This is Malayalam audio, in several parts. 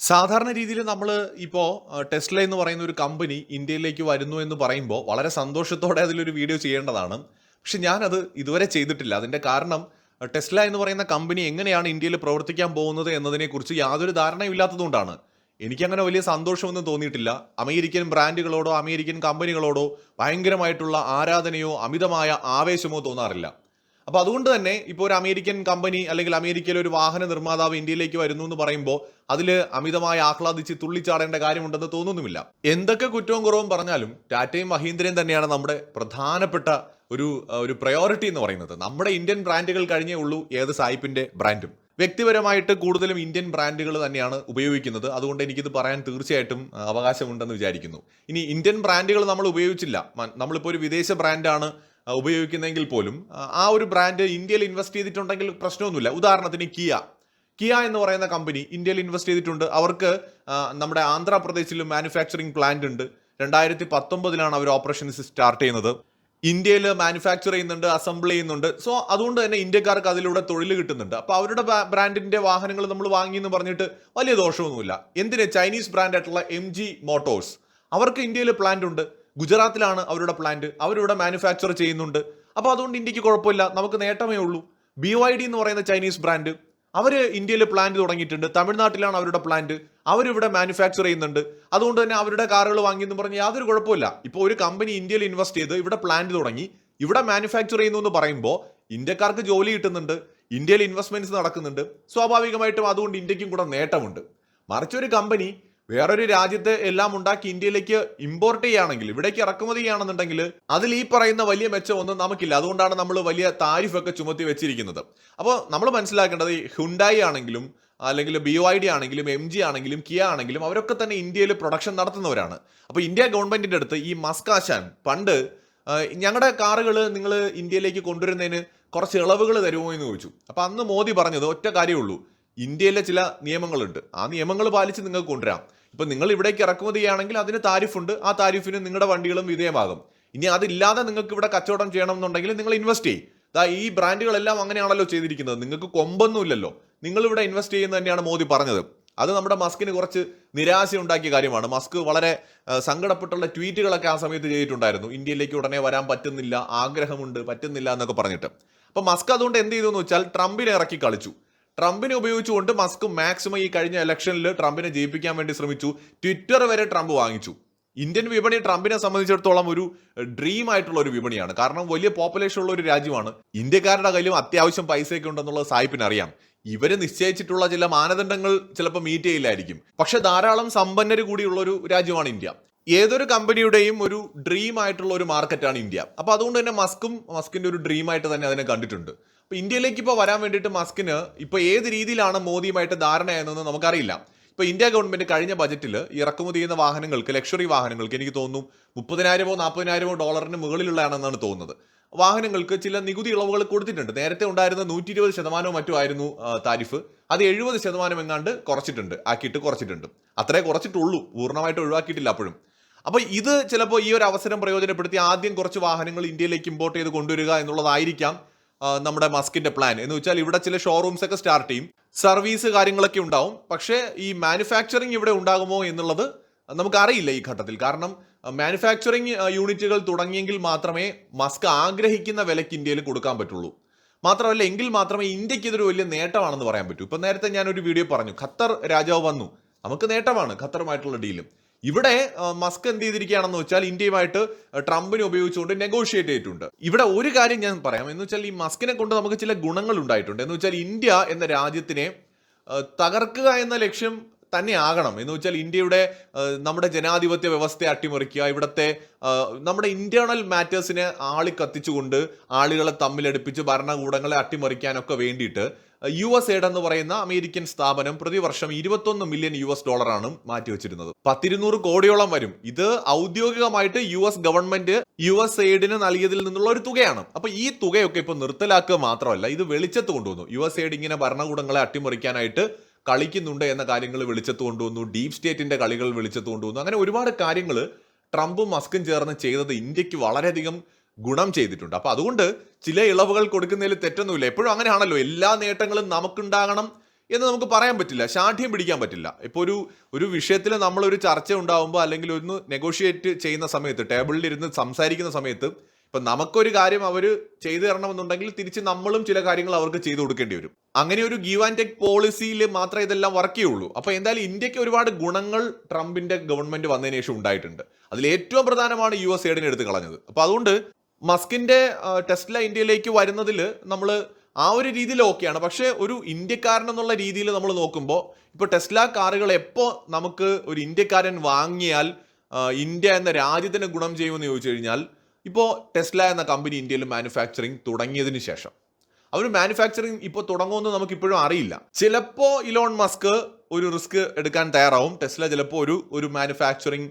സാധാരണ രീതിയിൽ നമ്മൾ ഇപ്പോൾ ടെസ്ല എന്ന് പറയുന്ന ഒരു കമ്പനി ഇന്ത്യയിലേക്ക് വരുന്നു എന്ന് പറയുമ്പോൾ വളരെ സന്തോഷത്തോടെ അതിലൊരു വീഡിയോ ചെയ്യേണ്ടതാണ്. പക്ഷെ ഞാനത് ഇതുവരെ ചെയ്തിട്ടില്ല. അതിന്റെ കാരണം ടെസ്ല എന്ന് പറയുന്ന കമ്പനി എങ്ങനെയാണ് ഇന്ത്യയിൽ പ്രവർത്തിക്കാൻ പോകുന്നത് എന്നതിനെക്കുറിച്ച് യാതൊരു ധാരണയുമില്ലാത്തതുകൊണ്ടാണ് എനിക്കങ്ങനെ വലിയ സന്തോഷമൊന്നും തോന്നിയിട്ടില്ല. അമേരിക്കൻ ബ്രാൻഡുകളോടോ അമേരിക്കൻ കമ്പനികളോടോ ഭയങ്കരമായിട്ടുള്ള ആരാധനയോ അമിതമായ ആവേശമോ തോന്നാറില്ല. അപ്പോൾ അതുകൊണ്ട് തന്നെ ഇപ്പോൾ ഒരു അമേരിക്കൻ കമ്പനി അല്ലെങ്കിൽ അമേരിക്കയിലെ ഒരു വാഹന നിർമ്മാതാവ് ഇന്ത്യയിലേക്ക് വരുന്നു എന്ന് പറയുമ്പോൾ അതിൽ അമിതമായി ആഹ്ലാദിച്ച് തുള്ളിച്ചാടേണ്ട കാര്യമുണ്ടെന്ന് തോന്നുന്നുമില്ല. എന്തൊക്കെ കുറ്റവും കുറവും പറഞ്ഞാലും ടാറ്റയും മഹീന്ദ്രയും തന്നെയാണ് നമ്മുടെ പ്രധാനപ്പെട്ട ഒരു ഒരു പ്രയോറിറ്റി എന്ന് പറയുന്നത്. നമ്മുടെ ഇന്ത്യൻ ബ്രാൻഡുകൾ കഴിഞ്ഞേ ഉള്ളൂ ഏത് സായിപ്പിന്റെ ബ്രാൻഡും. വ്യക്തിപരമായിട്ട് കൂടുതലും ഇന്ത്യൻ ബ്രാൻഡുകൾ തന്നെയാണ് ഉപയോഗിക്കുന്നത്. അതുകൊണ്ട് എനിക്കിത് പറയാൻ തീർച്ചയായിട്ടും അവകാശമുണ്ടെന്ന് വിചാരിക്കുന്നു. ഇനി ഇന്ത്യൻ ബ്രാൻഡുകൾ നമ്മൾ ഉപയോഗിച്ചില്ല. നമ്മളിപ്പോൾ ഒരു വിദേശ ബ്രാൻഡാണ്. ആ, ഉപയോഗിക്കുന്നെങ്കിൽ പോലും ആ, ആ ഒരു ബ്രാൻഡ് ഇന്ത്യയിൽ ഇൻവെസ്റ്റ് ചെയ്തിട്ടുണ്ടെങ്കിൽ പ്രശ്നമൊന്നുമില്ല. ഉദാഹരണത്തിന് കിയ. കിയ എന്ന് പറയുന്ന കമ്പനി ഇന്ത്യയിൽ ഇൻവെസ്റ്റ് ചെയ്തിട്ടുണ്ട്. അവർക്ക് നമ്മുടെ ആന്ധ്രാപ്രദേശിൽ മാനുഫാക്ചറിങ് പ്ലാന്റ് ഉണ്ട്. രണ്ടായിരത്തി പത്തൊമ്പതിലാണ് അവർ ഓപ്പറേഷൻസ് സ്റ്റാർട്ട് ചെയ്യുന്നത്. ഇന്ത്യയിൽ മാനുഫാക്ചർ ചെയ്യുന്നുണ്ട് അസംബിൾ ചെയ്യുന്നുണ്ട്. സോ അതുകൊണ്ട് തന്നെ ഇന്ത്യക്കാർക്ക് അതിലൂടെ തൊഴിൽ കിട്ടുന്നുണ്ട്. അപ്പോൾ അവരുടെ ബ്രാൻഡിന്റെ വാഹനങ്ങൾ നമ്മൾ വാങ്ങി എന്ന് പറഞ്ഞിട്ട് വലിയ ദോഷമൊന്നുമില്ല. എന്തിന്? ചൈനീസ് ബ്രാൻഡായിട്ടുള്ള എം ജി മോട്ടോഴ്സ്. അവർക്ക് ഇന്ത്യയിൽ പ്ലാന്റ് ഉണ്ട്. ഗുജറാത്തിലാണ് അവരുടെ പ്ലാന്റ് അവരിവിടെ മാനുഫാക്ചർ ചെയ്യുന്നുണ്ട്. അപ്പോൾ അതുകൊണ്ട് ഇന്ത്യയ്ക്ക് കുഴപ്പമില്ല. നമുക്ക് നേട്ടമേ ഉള്ളൂ. ബി വൈ ഡി എന്ന് പറയുന്ന ചൈനീസ് ബ്രാൻഡ് അവർ ഇന്ത്യയിൽ പ്ലാന്റ് തുടങ്ങിയിട്ടുണ്ട്. തമിഴ്നാട്ടിലാണ് അവരുടെ പ്ലാന്റ് അവരിവിടെ മാനുഫാക്ചർ ചെയ്യുന്നുണ്ട്. അതുകൊണ്ട് തന്നെ അവരുടെ കാറുകൾ വാങ്ങിയെന്ന് പറഞ്ഞ് യാതൊരു കുഴപ്പമില്ല. ഇപ്പോൾ ഒരു കമ്പനി ഇന്ത്യയിൽ ഇൻവെസ്റ്റ് ചെയ്ത് ഇവിടെ പ്ലാന്റ് തുടങ്ങി ഇവിടെ മാനുഫാക്ചർ ചെയ്യുന്നു എന്ന് പറയുമ്പോൾ ഇന്ത്യക്കാർക്ക് ജോലി കിട്ടുന്നുണ്ട്. ഇന്ത്യയിൽ ഇൻവെസ്റ്റ്മെന്റ്സ് നടക്കുന്നുണ്ട്. സ്വാഭാവികമായിട്ടും അതുകൊണ്ട് ഇന്ത്യക്കും കൂടെ നേട്ടമുണ്ട്. മറിച്ചൊരു കമ്പനി വേറൊരു രാജ്യത്ത് എല്ലാം ഉണ്ടാക്കി ഇന്ത്യയിലേക്ക് ഇമ്പോർട്ട് ചെയ്യുകയാണെങ്കിൽ ഇവിടേക്ക് ഇറക്കുമതി ചെയ്യുകയാണെന്നുണ്ടെങ്കിൽ അതിൽ ഈ പറയുന്ന വലിയ മെച്ചം ഒന്നും നമുക്കില്ല. അതുകൊണ്ടാണ് നമ്മൾ വലിയ താരിഫൊക്കെ ചുമത്തി വെച്ചിരിക്കുന്നത്. അപ്പോൾ നമ്മൾ മനസ്സിലാക്കേണ്ടത് ഈ ഹുണ്ടായി ആണെങ്കിലും അല്ലെങ്കിൽ ബി ഒ ഐ ഡി ആണെങ്കിലും എം ജി ആണെങ്കിലും കിയ ആണെങ്കിലും അവരൊക്കെ തന്നെ ഇന്ത്യയിൽ പ്രൊഡക്ഷൻ നടത്തുന്നവരാണ്. അപ്പോൾ ഇന്ത്യ ഗവൺമെന്റിന്റെ അടുത്ത് ഈ മസ്കാശാൻ പണ്ട് ഞങ്ങളുടെ കാറുകൾ നിങ്ങൾ ഇന്ത്യയിലേക്ക് കൊണ്ടുവരുന്നതിന് കുറച്ച് ഇളവുകൾ തരുമോ എന്ന് ചോദിച്ചു. അപ്പോൾ അന്ന് മോദി പറഞ്ഞത് ഒറ്റ കാര്യമുള്ളൂ ഇന്ത്യയിലെ ചില നിയമങ്ങളുണ്ട്. ആ നിയമങ്ങൾ പാലിച്ച് നിങ്ങൾക്ക് കൊണ്ടുവരാം. ഇപ്പൊ നിങ്ങൾ ഇവിടേക്ക് ഇറക്കുമതി ചെയ്യുകയാണെങ്കിൽ അതിന് താരിഫുണ്ട്. ആ താരിഫിന് നിങ്ങളുടെ വണ്ടികളും വിധേയമാകും. ഇനി അതില്ലാതെ നിങ്ങൾക്ക് ഇവിടെ കച്ചവടം ചെയ്യണം എന്നുണ്ടെങ്കിൽ നിങ്ങൾ ഇൻവെസ്റ്റ് ചെയ്യും. ദാ ഈ ബ്രാൻഡുകളെല്ലാം അങ്ങനെയാണല്ലോ ചെയ്തിരിക്കുന്നത്. നിങ്ങൾക്ക് കൊമ്പൊന്നുമില്ലല്ലോ നിങ്ങൾ ഇവിടെ ഇൻവെസ്റ്റ് ചെയ്യുന്നത് തന്നെയാണ് മോദി പറഞ്ഞത്. അത് നമ്മുടെ മസ്കിന് കുറച്ച് നിരാശ ഉണ്ടാക്കിയ കാര്യമാണ്. മസ്ക് വളരെ സങ്കടപ്പെട്ടുള്ള ട്വീറ്റുകളൊക്കെ ആ സമയത്ത് ചെയ്തിട്ടുണ്ടായിരുന്നു. ഇന്ത്യയിലേക്ക് ഉടനെ വരാൻ പറ്റുന്നില്ല ആഗ്രഹമുണ്ട് പറ്റുന്നില്ല എന്നൊക്കെ പറഞ്ഞിട്ട്. അപ്പൊ മസ്ക് അതുകൊണ്ട് എന്ത് ചെയ്തു എന്ന് വെച്ചാൽ ട്രംപിനെ ഇറക്കി കളിച്ചു. ട്രംപിനെ ഉപയോഗിച്ചുകൊണ്ട് മസ്ക് മാക്സിമം ഈ കഴിഞ്ഞ ഇലക്ഷനിൽ ട്രംപിനെ ജയിപ്പിക്കാൻ വേണ്ടി ശ്രമിച്ചു. ട്വിറ്റർ വരെ ട്രംപ് വാങ്ങിച്ചു. ഇന്ത്യൻ വിപണി ട്രംപിനെ സംബന്ധിച്ചിടത്തോളം ഒരു ഡ്രീം ആയിട്ടുള്ള ഒരു വിപണിയാണ്. കാരണം വലിയ പോപ്പുലേഷൻ ഉള്ള ഒരു രാജ്യമാണ്. ഇന്ത്യക്കാരുടെ കയ്യിലും അത്യാവശ്യം പൈസയൊക്കെ ഉണ്ടെന്നുള്ള സായിപ്പിന് അറിയാം. ഇവർ നിശ്ചയിച്ചിട്ടുള്ള ചില മാനദണ്ഡങ്ങൾ ചിലപ്പോൾ മീറ്റ് ചെയ്യില്ലായിരിക്കും. പക്ഷെ ധാരാളം സമ്പന്നര് കൂടിയുള്ള ഒരു രാജ്യമാണ് ഇന്ത്യ. ഏതൊരു കമ്പനിയുടെയും ഒരു ഡ്രീം ആയിട്ടുള്ള ഒരു മാർക്കറ്റാണ് ഇന്ത്യ. അപ്പൊ അതുകൊണ്ട് തന്നെ മസ്കും മസ്കിന്റെ ഒരു ഡ്രീം ആയിട്ട് തന്നെ അതിനെ കണ്ടിട്ടുണ്ട്. അപ്പൊ ഇന്ത്യയിലേക്ക് ഇപ്പോൾ വരാൻ വേണ്ടിയിട്ട് മസ്കിന് ഇപ്പോൾ ഏത് രീതിയിലാണ് മോദിയുമായിട്ട് ധാരണയായതെന്ന് നമുക്കറിയില്ല. ഇപ്പോൾ ഇന്ത്യ ഗവൺമെന്റ് കഴിഞ്ഞ ബജറ്റിൽ ഇറക്കുമതി ചെയ്യുന്ന വാഹനങ്ങൾക്ക് ലക്ഷറി വാഹനങ്ങൾക്ക് എനിക്ക് തോന്നുന്നു മുപ്പതിനായിരമോ നാൽപ്പതിനായിരമോ ഡോളറിന് മുകളിലുള്ളതാണെന്നാണ് തോന്നുന്നത്. വാഹനങ്ങൾക്ക് ചില നികുതി ഇളവുകൾ കൊടുത്തിട്ടുണ്ട്. നേരത്തെ ഉണ്ടായിരുന്ന നൂറ്റി ഇരുപത് ശതമാനവും മറ്റും ആയിരുന്നു താരിഫ്. അത് എഴുപത് ശതമാനം എങ്ങാണ്ട് കുറച്ചിട്ടുണ്ട് ആക്കിയിട്ട് കുറച്ചിട്ടുണ്ട്. അത്രേ കുറച്ചിട്ടുള്ളൂ. പൂർണമായിട്ട് ഒഴിവാക്കിയിട്ടില്ല അപ്പോഴും. അപ്പോൾ ഇത് ചിലപ്പോൾ ഈ ഒരു അവസരം പ്രയോജനപ്പെടുത്തി ആദ്യം കുറച്ച് വാഹനങ്ങൾ ഇന്ത്യയിലേക്ക് ഇമ്പോർട്ട് ചെയ്ത് കൊണ്ടുവരിക എന്നുള്ളതായിരിക്കാം. നമ്മുടെ മസ്കിന്റെ പ്ലാൻ എന്ന് വെച്ചാൽ ഇവിടെ ചില ഷോറൂംസ് ഒക്കെ സ്റ്റാർട്ട് ചെയ്യും. സർവീസ് കാര്യങ്ങളൊക്കെ ഉണ്ടാവും. പക്ഷേ ഈ മാനുഫാക്ചറിങ് ഇവിടെ ഉണ്ടാകുമോ എന്നുള്ളത് നമുക്കറിയില്ല ഈ ഘട്ടത്തിൽ. കാരണം മാനുഫാക്ചറിങ് യൂണിറ്റുകൾ തുടങ്ങിയെങ്കിൽ മാത്രമേ മസ്ക് ആഗ്രഹിക്കുന്ന വിലയ്ക്ക് ഇന്ത്യയിൽ കൊടുക്കാൻ പറ്റുള്ളൂ. മാത്രമല്ല എങ്കിൽ മാത്രമേ ഇന്ത്യയ്ക്ക് ഇതൊരു വലിയ നേട്ടമാണെന്ന് പറയാൻ പറ്റൂ. ഇപ്പൊ നേരത്തെ ഞാൻ ഒരു വീഡിയോ പറഞ്ഞു. ഖത്തർ രാജാവ് വന്നു. നമുക്ക് നേട്ടമാണ് ഖത്തറുമായിട്ടുള്ള ഡീലും ഇവിടെ മസ്ക് എന്ത് ചെയ്തിരിക്കുകയാണെന്ന് വെച്ചാൽ ഇന്ത്യയുമായിട്ട് ട്രംപിനെ ഉപയോഗിച്ചുകൊണ്ട് നെഗോഷിയേറ്റ് ചെയ്തിട്ടുണ്ട്. ഇവിടെ ഒരു കാര്യം ഞാൻ പറയാം. എന്ന് വെച്ചാൽ ഈ മസ്കിനെ കൊണ്ട് നമുക്ക് ചില ഗുണങ്ങൾ ഉണ്ടായിട്ടുണ്ട്. എന്ന് വെച്ചാൽ ഇന്ത്യ എന്ന രാജ്യത്തിനെ തകർക്കുക എന്ന ലക്ഷ്യം തന്നെ ആകണം എന്ന് വെച്ചാൽ ഇന്ത്യയുടെ നമ്മുടെ ജനാധിപത്യ വ്യവസ്ഥയെ അട്ടിമറിക്കുക ഇവിടുത്തെ നമ്മുടെ ഇന്റേണൽ മാറ്റേഴ്സിനെ ആളി കത്തിച്ചുകൊണ്ട് ആളുകളെ തമ്മിലടുപ്പിച്ച് ഭരണകൂടങ്ങളെ അട്ടിമറിക്കാനൊക്കെ വേണ്ടിയിട്ട് യു എസ് എയ്ഡ് എന്ന് പറയുന്ന അമേരിക്കൻ സ്ഥാപനം പ്രതിവർഷം ഇരുപത്തൊന്ന് മില്യൺ യു എസ് ഡോളറാണ് മാറ്റിവെച്ചിരുന്നത് പത്തിരുന്നൂറ് കോടിയോളം വരും. ഇത് ഔദ്യോഗികമായിട്ട് U S government U S എയ്ഡിന് നൽകിയതിൽ നിന്നുള്ള ഒരു തുകയാണ്. അപ്പൊ ഈ തുകയൊക്കെ ഇപ്പൊ നിർത്തലാക്കുക മാത്രമല്ല ഇത് വെളിച്ചത്ത് കൊണ്ടുവന്നു. യു എസ് എയ്ഡ് ഇങ്ങനെ ഭരണകൂടങ്ങളെ അട്ടിമറിക്കാനായിട്ട് കളിക്കുന്നുണ്ട് എന്ന കാര്യങ്ങൾ വെളിച്ചത്ത് കൊണ്ടുവന്നു ഡീപ് സ്റ്റേറ്റിന്റെ കളികൾ വെളിച്ചത്ത് കൊണ്ടുവന്നു. അങ്ങനെ ഒരുപാട് കാര്യങ്ങൾ ട്രംപും മസ്കും ചേർന്ന് ചെയ്തത് ഇന്ത്യയ്ക്ക് വളരെയധികം ഗുണം ചെയ്തിട്ടുണ്ട്. അപ്പൊ അതുകൊണ്ട് ചില ഇളവുകൾ കൊടുക്കുന്നതിൽ തെറ്റൊന്നുമില്ല. എപ്പോഴും അങ്ങനെയാണല്ലോ. എല്ലാ നേട്ടങ്ങളും നമുക്കുണ്ടാകണം എന്ന് നമുക്ക് പറയാൻ പറ്റില്ല. ശാഠ്യം പിടിക്കാൻ പറ്റില്ല. ഇപ്പോൾ ഒരു ഒരു വിഷയത്തിൽ നമ്മളൊരു ചർച്ച ഉണ്ടാകുമ്പോൾ അല്ലെങ്കിൽ ഒന്ന് നെഗോഷിയേറ്റ് ചെയ്യുന്ന സമയത്ത് ടേബിളിൽ ഇരുന്ന് സംസാരിക്കുന്ന സമയത്ത് ഇപ്പം നമുക്കൊരു കാര്യം അവർ ചെയ്തു തരണമെന്നുണ്ടെങ്കിൽ തിരിച്ച് നമ്മളും ചില കാര്യങ്ങൾ അവർക്ക് ചെയ്തു കൊടുക്കേണ്ടി വരും. അങ്ങനെ ഒരു ഗീവ് ആൻഡ് ടെക് പോളിസിയിൽ മാത്രമേ ഇതെല്ലാം വർക്ക് ചെയ്യുള്ളൂ. അപ്പോൾ എന്തായാലും ഇന്ത്യയ്ക്ക് ഒരുപാട് ഗുണങ്ങൾ ട്രംപിന്റെ ഗവൺമെന്റ് വന്നതിന് ശേഷം ഉണ്ടായിട്ടുണ്ട്. അതിൽ ഏറ്റവും പ്രധാനമാണ് യു എസ് എഡിനെ എടുത്ത് കളഞ്ഞത്. അപ്പോൾ അതുകൊണ്ട് മസ്കിന്റെ ടെസ്ല ഇന്ത്യയിലേക്ക് വരുന്നതിൽ നമ്മൾ ആ ഒരു രീതിയിൽ ഓക്കെയാണ് പക്ഷേ ഒരു ഇന്ത്യക്കാരൻ എന്നുള്ള രീതിയിൽ നമ്മൾ നോക്കുമ്പോൾ ഇപ്പോൾ ടെസ്ല കാറുകൾ എപ്പോൾ നമുക്ക് ഒരു ഇന്ത്യക്കാരൻ വാങ്ങിയാൽ ഇന്ത്യ എന്ന രാജ്യത്തിന് ഗുണം ചെയ്യുമെന്ന് ചോദിച്ചു കഴിഞ്ഞാൽ ഇപ്പോൾ ടെസ്ല എന്ന കമ്പനി ഇന്ത്യയിൽ മാനുഫാക്ചറിങ് തുടങ്ങിയതിന് ശേഷം. അവർ മാനുഫാക്ചറിങ് ഇപ്പോൾ തുടങ്ങുമെന്ന് നമുക്ക് ഇപ്പോഴും അറിയില്ല. ചിലപ്പോൾ ഇലോൺ മസ്ക് ഒരു റിസ്ക് എടുക്കാൻ തയ്യാറാവും. ടെസ്ല ചിലപ്പോൾ ഒരു ഒരു മാനുഫാക്ചറിങ്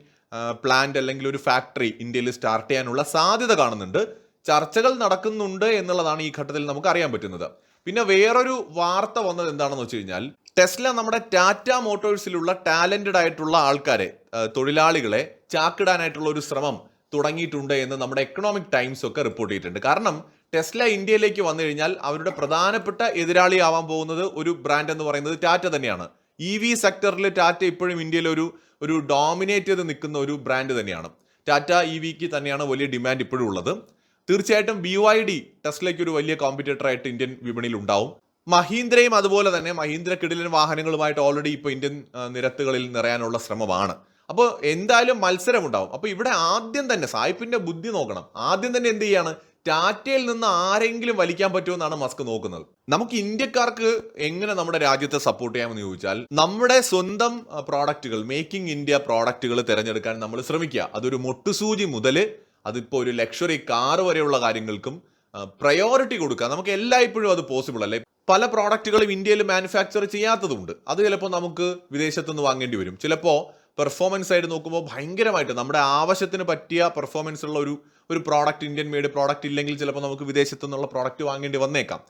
പ്ലാന്റ് അല്ലെങ്കിൽ ഒരു ഫാക്ടറി ഇന്ത്യയിൽ സ്റ്റാർട്ട് ചെയ്യാനുള്ള സാധ്യത കാണുന്നുണ്ട്. ചർച്ചകൾ നടക്കുന്നുണ്ട് എന്നുള്ളതാണ് ഈ ഘട്ടത്തിൽ നമുക്ക് അറിയാൻ പറ്റുന്നത്. പിന്നെ വേറൊരു വാർത്ത വന്നത് എന്താണെന്ന് വെച്ച് കഴിഞ്ഞാൽ ടെസ്ല നമ്മുടെ ടാറ്റ മോട്ടോഴ്സിലുള്ള ടാലന്റഡ് ആയിട്ടുള്ള ആൾക്കാരെ തൊഴിലാളികളെ ചാക്കിടാനായിട്ടുള്ള ഒരു ശ്രമം തുടങ്ങിയിട്ടുണ്ട് എന്ന് നമ്മുടെ എക്കണോമിക് ടൈംസ് ഒക്കെ റിപ്പോർട്ട് ചെയ്തിട്ടുണ്ട്. കാരണം ടെസ്ല ഇന്ത്യയിലേക്ക് വന്നു കഴിഞ്ഞാൽ അവരുടെ പ്രധാനപ്പെട്ട എതിരാളി ആവാൻ പോകുന്നത് ഒരു ബ്രാൻഡ് എന്ന് പറയുന്നത് ടാറ്റ തന്നെയാണ്. ഇ വി സെക്ടറിൽ ടാറ്റ ഇപ്പോഴും ഇന്ത്യയിൽ ഒരു ഒരു ഡോമിനേറ്റ് ചെയ്ത് നിൽക്കുന്ന ഒരു ബ്രാൻഡ് തന്നെയാണ്. ടാറ്റ ഇ വിക്ക് തന്നെയാണ് വലിയ ഡിമാൻഡ് ഇപ്പോഴും ഉള്ളത്. തീർച്ചയായിട്ടും ബി വൈ ഡി ടെസ്ലയ്ക്ക് ഒരു വലിയ കോമ്പറ്റേറ്റർ ആയിട്ട് ഇന്ത്യൻ വിപണിയിൽ ഉണ്ടാവും. മഹീന്ദ്രയും അതുപോലെ തന്നെ മഹീന്ദ്ര കിടിലൻ വാഹനങ്ങളുമായിട്ട് ഓൾറെഡി ഇപ്പോൾ ഇന്ത്യൻ നിരത്തുകളിൽ നിറയാനുള്ള ശ്രമമാണ്. അപ്പോൾ എന്തായാലും മത്സരം ഉണ്ടാവും അപ്പോൾ ഇവിടെ ആദ്യം തന്നെ സായിപ്പിന്റെ ബുദ്ധി നോക്കണം. ആദ്യം തന്നെ എന്ത് ചെയ്യാണ്? ടാറ്റയിൽ നിന്ന് ആരെങ്കിലും വലിക്കാൻ പറ്റുമെന്നാണ് മസ്ക് നോക്കുന്നത്. നമുക്ക് ഇന്ത്യക്കാർക്ക് എങ്ങനെ നമ്മുടെ രാജ്യത്തെ സപ്പോർട്ട് ചെയ്യാമെന്ന് ചോദിച്ചാൽ നമ്മുടെ സ്വന്തം പ്രോഡക്റ്റുകൾ മേക്കിംഗ് ഇന്ത്യ പ്രോഡക്റ്റുകൾ തിരഞ്ഞെടുക്കാൻ നമ്മൾ ശ്രമിക്കുക. അതൊരു മൊട്ടുസൂചി മുതൽ അതിപ്പോൾ ഒരു ലക്ഷറി കാർ വരെയുള്ള കാര്യങ്ങൾക്കും പ്രയോറിറ്റി കൊടുക്കുക. നമുക്ക് എല്ലായ്പ്പോഴും അത് പോസിബിൾ അല്ലേ? പല പ്രോഡക്റ്റുകളും ഇന്ത്യയിൽ മാനുഫാക്ചർ ചെയ്യാത്തതുണ്ട്. അത് ചിലപ്പോൾ നമുക്ക് വിദേശത്തു നിന്ന് വാങ്ങേണ്ടി വരും. ചിലപ്പോൾ പെർഫോമൻസ് ആയിട്ട് നോക്കുമ്പോൾ ഭയങ്കരമായിട്ട് നമ്മുടെ ആവശ്യത്തിന് പറ്റിയ പെർഫോമൻസ് ഉള്ള ഒരു ഒരു പ്രോഡക്റ്റ് ഇന്ത്യൻ മെയ്ഡ് പ്രോഡക്റ്റ് ഇല്ലെങ്കിൽ ചിലപ്പോൾ നമുക്ക് വിദേശത്തു നിന്നുള്ള പ്രോഡക്റ്റ് വാങ്ങേണ്ടി വന്നേക്കാം.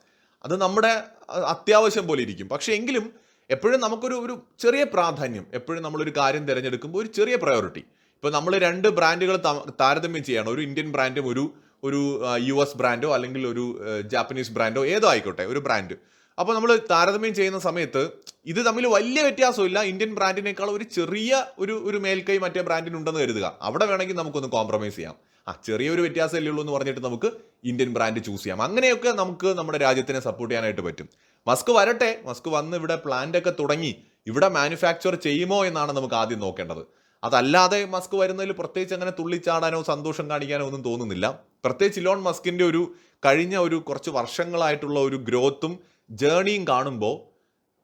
അത് നമ്മുടെ അത്യാവശ്യം പോലെ ഇരിക്കും. പക്ഷേ എങ്കിലും എപ്പോഴും നമുക്കൊരു ഒരു ചെറിയ പ്രാധാന്യം എപ്പോഴും നമ്മളൊരു കാര്യം തിരഞ്ഞെടുക്കുമ്പോൾ ഒരു ചെറിയ പ്രയോറിറ്റി ഇപ്പോൾ നമ്മൾ രണ്ട് ബ്രാൻഡുകൾ താരതമ്യം ചെയ്യണം. ഒരു ഇന്ത്യൻ ബ്രാൻഡും ഒരു ഒരു യു എസ് ബ്രാൻഡോ അല്ലെങ്കിൽ ഒരു ജാപ്പനീസ് ബ്രാൻഡോ ഏതോ ആയിക്കോട്ടെ ഒരു ബ്രാൻഡ് അപ്പോൾ നമ്മൾ താരതമ്യം ചെയ്യുന്ന സമയത്ത് ഇത് തമ്മിൽ വലിയ വ്യത്യാസമില്ല. ഇന്ത്യൻ ബ്രാൻഡിനേക്കാൾ ഒരു ചെറിയ ഒരു ഒരു മേൽക്കൈ മറ്റേ ബ്രാൻഡിനുണ്ടെന്ന് കരുതുക. അവിടെ വേണമെങ്കിൽ നമുക്കൊന്ന് കോംപ്രമൈസ് ചെയ്യാം. ആ ചെറിയൊരു വ്യത്യാസമല്ലേ ഉള്ളൂ എന്ന് പറഞ്ഞിട്ട് നമുക്ക് ഇന്ത്യൻ ബ്രാൻഡ് ചൂസ് ചെയ്യാം. അങ്ങനെയൊക്കെ നമുക്ക് നമ്മുടെ രാജ്യത്തിനെ സപ്പോർട്ട് ചെയ്യാനായിട്ട് പറ്റും. മസ്ക് വരട്ടെ. മസ്ക് വന്ന് ഇവിടെ പ്ലാന്റ് ഒക്കെ തുടങ്ങി ഇവിടെ മാനുഫാക്ചർ ചെയ്യുമോ എന്നാണ് നമുക്ക് ആദ്യം നോക്കേണ്ടത്. അതല്ലാതെ മസ്ക് വരുന്നതിൽ പ്രത്യേകിച്ച് അങ്ങനെ തുള്ളിച്ചാടാനോ സന്തോഷം കാണിക്കാനോ ഒന്നും തോന്നുന്നില്ല. പ്രത്യേകിച്ച് ഇലോൺ മസ്കിന്റെ ഒരു കഴിഞ്ഞ ഒരു കുറച്ച് വർഷങ്ങളായിട്ടുള്ള ഒരു ഗ്രോത്തും ജേണിയും കാണുമ്പോൾ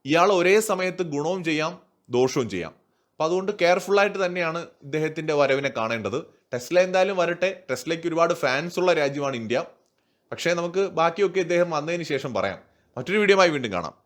ഇയാൾ ഒരേ സമയത്ത് ഗുണവും ചെയ്യാം ദോഷവും ചെയ്യാം. അപ്പോൾ അതുകൊണ്ട് കെയർഫുള്ളായിട്ട് തന്നെയാണ് ഇദ്ദേഹത്തിന്റെ വരവിനെ കാണേണ്ടത്. ടെസ്ല എന്തായാലും വരട്ടെ. ടെസ്ലയ്ക്ക് ഒരുപാട് ഫാൻസ് ഉള്ള രാജ്യമാണ് ഇന്ത്യ. പക്ഷേ നമുക്ക് ബാക്കിയൊക്കെ ഇദ്ദേഹം വന്നതിന് ശേഷം പറയാം. മറ്റൊരു വീഡിയോയുമായി വീണ്ടും കാണാം.